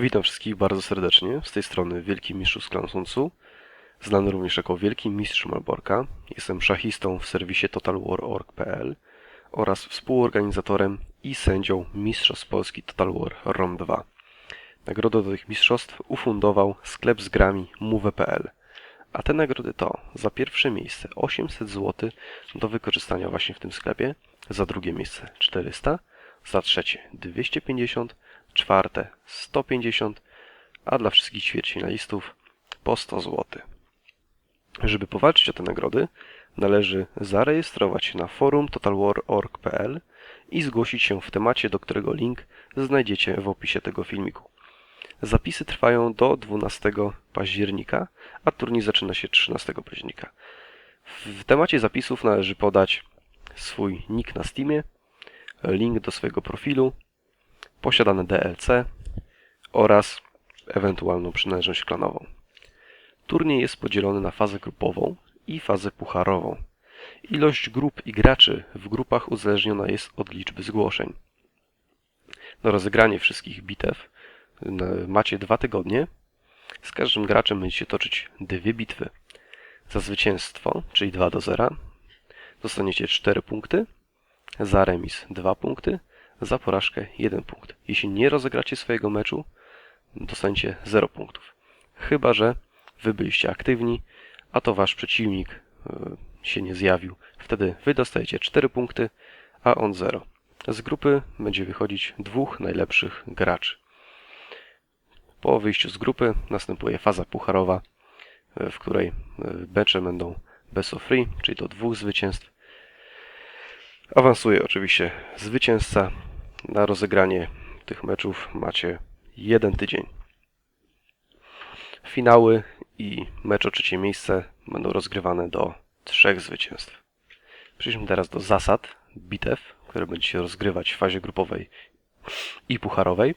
Witam wszystkich bardzo serdecznie. Z tej strony Wielki Mistrz z Klansuncu, znany również jako Wielki Mistrz Malborka. Jestem szachistą w serwisie TotalWar.org.pl oraz współorganizatorem i sędzią Mistrzostw Polski Total War ROM 2. Nagrodę do tych mistrzostw ufundował sklep z grami Move.pl. A te nagrody to za pierwsze miejsce 800 zł do wykorzystania właśnie w tym sklepie, za drugie miejsce 400, za trzecie 250, czwarte 150, a dla wszystkich ćwierćfinalistów po 100 zł. Żeby powalczyć o te nagrody, należy zarejestrować się na forum totalwar.org.pl i zgłosić się w temacie, do którego link znajdziecie w opisie tego filmiku. Zapisy trwają do 12 października, a turniej zaczyna się 13 października. W temacie zapisów należy podać swój nick na Steamie, link do swojego profilu, posiadane DLC oraz ewentualną przynależność klanową. Turniej jest podzielony na fazę grupową i fazę pucharową. Ilość grup i graczy w grupach uzależniona jest od liczby zgłoszeń. Na rozegranie wszystkich bitew macie dwa tygodnie. Z każdym graczem będziecie toczyć dwie bitwy. Za zwycięstwo, czyli 2 do 0, dostaniecie 4 punkty, za remis 2 punkty, za porażkę 1 punkt. Jeśli nie rozegracie swojego meczu, dostaniecie 0 punktów. Chyba, że wy byliście aktywni, a to wasz przeciwnik y, się nie zjawił. Wtedy wy dostajecie 4 punkty, a on 0. Z grupy będzie wychodzić dwóch najlepszych graczy. Po wyjściu z grupy następuje faza pucharowa, y, w której y, mecze będą best of three, czyli do dwóch zwycięstw. Awansuje oczywiście zwycięzca. Na rozegranie tych meczów macie jeden tydzień. Finały i mecz o trzecie miejsce będą rozgrywane do trzech zwycięstw. Przejdźmy teraz do zasad bitew, które będziecie rozgrywać w fazie grupowej i pucharowej.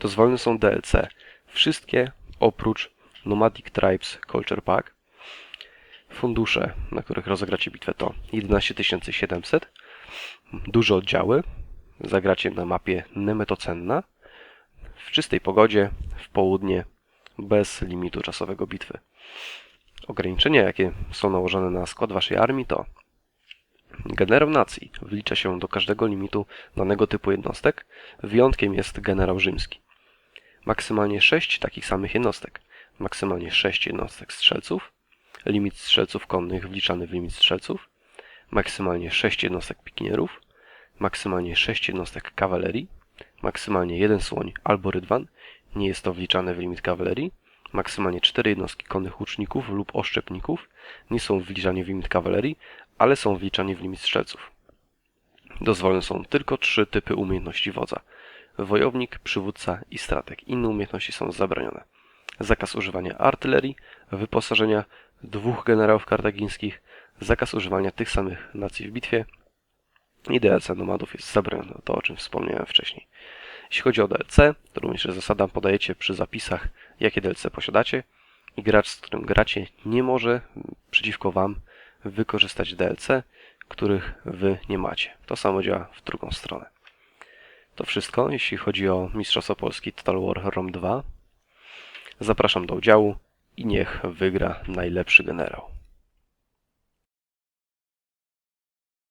Dozwolone są DLC. Wszystkie oprócz Nomadic Tribes Culture Pack. Fundusze, na których rozegracie bitwę to 11 700. Duże oddziały. Zagracie na mapie Nemetocenna. W czystej pogodzie, w południe, bez limitu czasowego bitwy. Ograniczenia, jakie są nałożone na skład waszej armii to Generał nacji wlicza się do każdego limitu danego typu jednostek. Wyjątkiem jest generał rzymski. Maksymalnie 6 takich samych jednostek. Maksymalnie 6 jednostek strzelców. Limit strzelców konnych wliczany w limit strzelców. Maksymalnie 6 jednostek pikinierów. Maksymalnie 6 jednostek kawalerii. Maksymalnie 1 słoń albo rydwan. Nie jest to wliczane w limit kawalerii. Maksymalnie 4 jednostki konnych łuczników lub oszczepników. Nie są wliczani w limit kawalerii, ale są wliczani w limit strzelców. Dozwolone są tylko trzy typy umiejętności wodza. Wojownik, przywódca i strateg. Inne umiejętności są zabronione. Zakaz używania artylerii, wyposażenia dwóch generałów kartagińskich, zakaz używania tych samych nacji w bitwie i DLC nomadów jest zabronione, to o czym wspomniałem wcześniej. Jeśli chodzi o DLC, to również zasada podajecie przy zapisach, jakie DLC posiadacie i gracz, z którym gracie, nie może przeciwko Wam wykorzystać DLC, których Wy nie macie. To samo działa w drugą stronę. To wszystko, jeśli chodzi o Mistrzostwo Polski Total War ROM 2. Zapraszam do udziału i niech wygra najlepszy generał.